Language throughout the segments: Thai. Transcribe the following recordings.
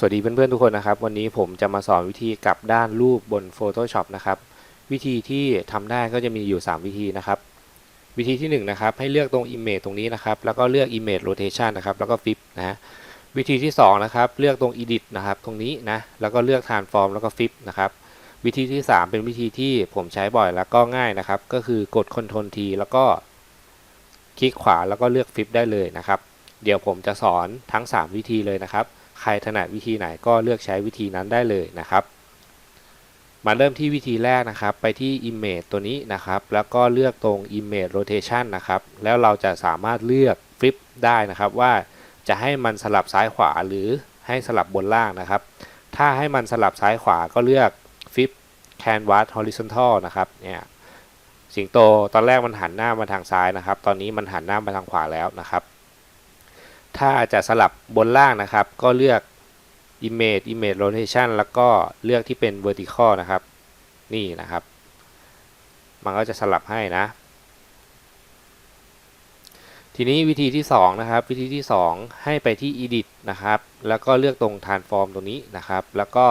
สวัสดีเพื่อนๆทุกคนนะครับ วันนี้ผมจะมาสอนวิธีกลับด้านรูปบน Photoshop นะครับ วิธีที่ทำได้ก็จะมีอยู่ 3 วิธีนะครับ วิธีที่1นะครับให้เลือกตรง Image ตรงนี้นะครับ แล้วก็เลือก Image Rotation นะครับ แล้วก็ Flip นะฮะวิธีที่2นะครับเลือกตรง Edit นะครับ ตรงนี้นะแล้วก็เลือก Transform แล้วก็ Flip นะครับวิธีที่ 3 เป็นวิธีที่ผมใช้บ่อยแล้วก็ง่ายนะครับ ก็คือกด Ctrl T แล้วก็คลิกขวาแล้วก็เลือก Flip ได้เลยนะครับ เดี๋ยวผมจะสอนทั้ง 3 วิธีเลยนะครับ ใครถนัดวิธีไหนก็เลือกใช้วิธีนั้นได้เลยนะครับ มาเริ่มที่วิธีแรกนะครับ ไปที่ Image ตัวนี้นะครับ แล้วก็เลือกตรง Image Rotation นะครับ แล้วเราจะสามารถเลือก Flip ได้นะครับว่าจะให้มันสลับซ้ายขวาหรือให้สลับบนล่างนะครับ ถ้าให้มันสลับซ้ายขวาก็เลือก Flip Canvas Horizontal นะครับเนี่ยสิงโตตอนแรกมันหันหน้ามาทางซ้ายนะครับ ตอนนี้มันหันหน้ามาทางขวาแล้วนะครับ ถ้าจะสลับบนล่างนะครับ ก็เลือก image image rotation แล้วก็เลือกที่เป็น vertical นะครับ นี่นะครับ มันก็จะสลับให้นะ ทีนี้วิธีที่ 2 นะครับ วิธีที่ 2 ให้ไปที่ edit นะครับ แล้วก็เลือกตรง transform ตรงนี้นะครับ แล้วก็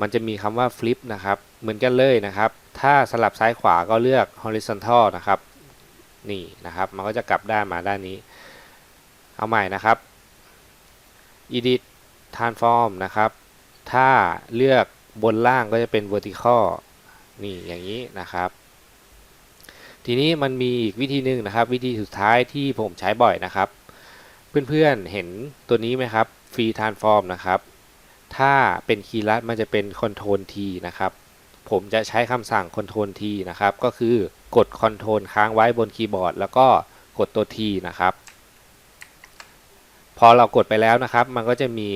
มันจะมีคำว่า flip นะครับ เหมือนกันเลยนะครับ ถ้าสลับซ้ายขวาก็เลือก horizontal นะครับ นี่นะครับ มันก็จะกลับด้านมาด้านนี้ เอาใหม่นะครับ edit transform นะครับ ถ้าเลือกบนล่างก็จะเป็น vertical นี่อย่างนี้นะครับ ทีนี้มันมีอีกวิธีหนึ่งนะครับ วิธีสุดท้ายที่ผมใช้บ่อยนะครับ เพื่อนๆเห็นตัวนี้ไหมครับ free transform นะครับ ถ้าเป็นคีย์ลัดมันจะเป็น control T นะครับ ผมจะใช้คำสั่ง control T นะครับ ก็คือกด control ค้างไว้บนคีย์บอร์ด แล้วก็กดตัว T นะครับ พอเรากดไปแล้วนะครับ มันก็จะมี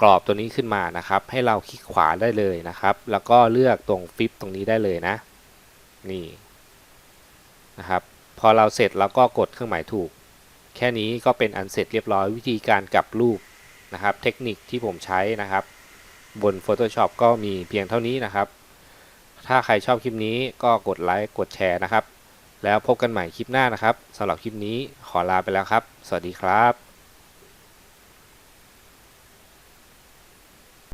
กรอบตัวนี้ขึ้นมานะครับ ให้เราคลิกขวาได้เลยนะครับ แล้วก็เลือกตรงฟิปตรงนี้ได้เลยนะ นี่นะครับ พอเราเสร็จเราก็กดเครื่องหมายถูก แค่นี้ก็เป็นอันเสร็จเรียบร้อยวิธีการกลับรูปนะครับ เทคนิคที่ผมใช้นะครับ บน Photoshop ก็มีเพียงเท่านี้นะครับ ถ้าใครชอบคลิปนี้ก็กดไลค์กดแชร์นะครับ แล้วพบกันใหม่คลิปหน้านะครับสำหรับคลิปนี้ขอลาไปแล้วครับ สวัสดีครับ